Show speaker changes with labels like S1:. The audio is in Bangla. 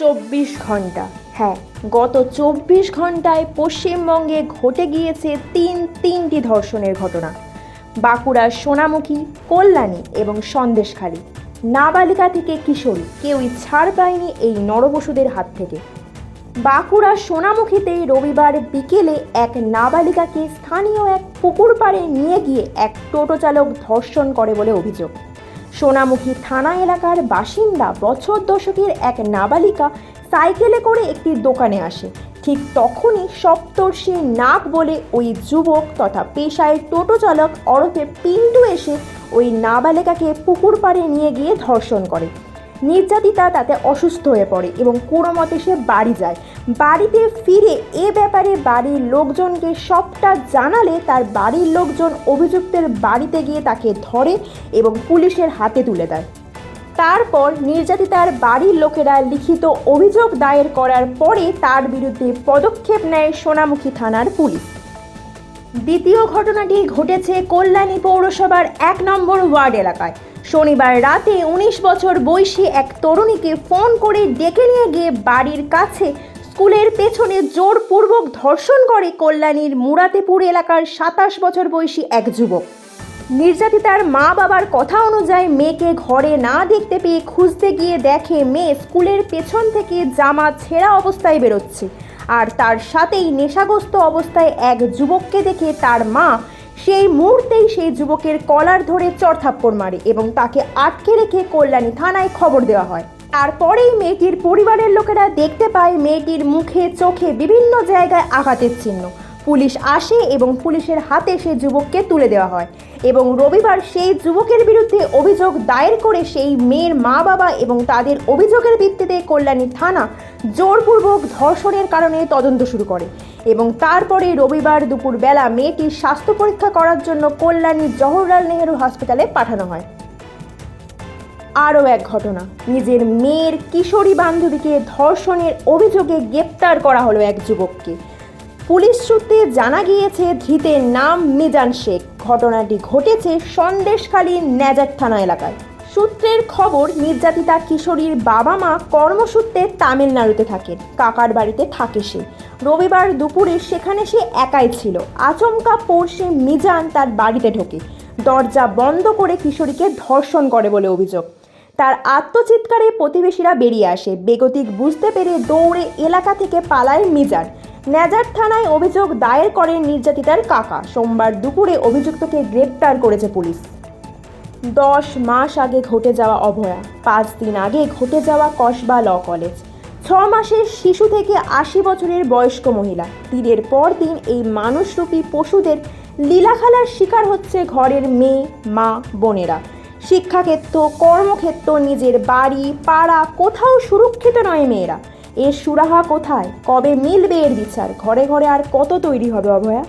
S1: চব্বিশ ঘণ্টা। হ্যাঁ গত চব্বিশ ঘন্টায় পশ্চিমবঙ্গে ঘটে গিয়েছে তিন, তিনটি ধর্ষণের ঘটনা। বাঁকুড়ার সোনামুখী, কল্যাণী এবং সন্দেশখালী। নাবালিকা থেকে কিশোরী, কেউই ছাড় পায়নি এই নরপশুদের হাত থেকে। বাঁকুড়ার সোনামুখীতে রবিবার বিকেলে এক নাবালিকাকে স্থানীয় এক পুকুর পাড়ে নিয়ে গিয়ে এক টোটো চালক ধর্ষণ করে বলে অভিযোগ। সোনামুখী থানা এলাকার বাসিন্দা বছর দশকের এক নাবালিকা সাইকেলে করে একটি দোকানে আসে। ঠিক তখনই সপ্তর্ষি নাক বলে ওই যুবক তথা পেশায় টোটো চালক অরফে পিন্টু এসে ওই নাবালিকাকে পুকুর পাড়ে নিয়ে গিয়ে ধর্ষণ করে। নির্যাতিতা তাতে অসুস্থ হয়ে পড়ে এবং কোনো মতে সে বাড়ি যায়। বাড়িতে ফিরে এ ব্যাপারে বাড়ির লোকজনকে সবটা জানালে তার বাড়ির লোকজন অভিযুক্তের বাড়িতে গিয়ে তাকে ধরে এবং পুলিশের হাতে তুলে দেয়। তারপর নির্যাতিতার বাড়ির লোকেরা লিখিত অভিযোগ দায়ের করার পরে তার বিরুদ্ধে পদক্ষেপ নেয় সোনামুখী থানার পুলিশ। দ্বিতীয় ঘটনাটি ঘটেছে কল্যাণী পৌরসভার এক নম্বর ওয়ার্ড এলাকায়। শনিবার রাতে উনিশ বছর বয়সী এক তরুণীকে ফোন করে ডেকে নিয়ে গিয়ে বাড়ির কাছে স্কুলের পেছনে জোরপূর্বক ধর্ষণ করে কল্যাণীর মুরাতেপুর এলাকার সাতাশ বছর বয়সী এক যুবক। নির্যাতিতার মা বাবার কথা অনুযায়ী মেয়েকে ঘরে না দেখতে পেয়ে খুঁজতে গিয়ে দেখে মেয়ে স্কুলের পেছন থেকে জামা ছেঁড়া অবস্থায় বেরোচ্ছে। আর তার সাথেই নেশাগ্রস্ত অবস্থায় এক যুবককে দেখে তার মা সেই মুহূর্তেই সেই যুবকের কলার ধরে চড়থাপ্পড় মারে এবং তাকে আটকে রেখে কল্যাণী থানায় খবর দেওয়া হয়। তারপরেই মেয়েটির পরিবারের লোকেরা দেখতে পায় মেয়েটির মুখে, চোখে বিভিন্ন জায়গায় আঘাতের চিহ্ন। পুলিশ আসে এবং পুলিশের হাতে সেই যুবককে তুলে দেওয়া হয়। এবং রবিবার সেই যুবকের বিরুদ্ধে অভিযোগ দায়ের করে সেই মেয়ের মা বাবা এবং তাদের অভিযোগের ভিত্তিতে কল্যাণী থানা জোরপূর্বক ধর্ষণের কারণে তদন্ত শুরু করে। এবং তারপরে রবিবার দুপুরবেলা মেয়েটির স্বাস্থ্য পরীক্ষা করার জন্য কল্যাণী জওহরলাল নেহেরু হসপিটালে পাঠানো হয়। আরও এক ঘটনা, নিজের মেয়ের কিশোরী বান্ধবীকে ধর্ষণের অভিযোগে গ্রেপ্তার করা হলো এক যুবককে। পুলিশ সূত্রে জানা গিয়েছে, ধৃতের নাম মিজান শেখ। ঘটনাটি ঘটেছে সন্দেশখালী ন্যাজার থানা এলাকায়। সূত্রের খবর, নির্যাতিতা কিশোরীর বাবা মা কর্মসূত্রে তামিলনাড়ুতে থাকেন। কাকার বাড়িতে থাকে সে। রবিবার দুপুরে সেখানে সে একাই ছিল। আচমকা পড়শে মিজান তার বাড়িতে ঢোকে। দরজা বন্ধ করে কিশোরীকে ধর্ষণ করে বলে অভিযোগ। তার আত্মচিৎকারে প্রতিবেশীরা বেরিয়ে আসে। বেগতিক বুঝতে পেরে দৌড়ে এলাকা থেকে পালায় মিজান। ন্যাজার থানায় অভিযোগ দায়ের করেন নির্যাতিতার কাকা। সোমবার দুপুরে অভিযুক্তকে গ্রেপ্তার করেছে পুলিশ। দশ মাস আগে ঘটে যাওয়া অভয়া, পাঁচ দিন আগে ঘটে যাওয়া কসবা ল কলেজ। ছ মাসের শিশু থেকে আশি বছরের বয়স্ক মহিলা। দিনের পর দিন এই মানুষরূপী পশুদের লীলাখালার শিকার হচ্ছে ঘরের মেয়ে, মা, বোনেরা। শিক্ষাক্ষেত্র, কর্মক্ষেত্র, নিজের বাড়ি, পাড়া, কোথাও সুরক্ষিত নয় মেয়েরা। এর সুরাহা কোথায়? কবে মিলবে এর বিচার? ঘরে ঘরে আর কত তৈরি হবে অভয়া?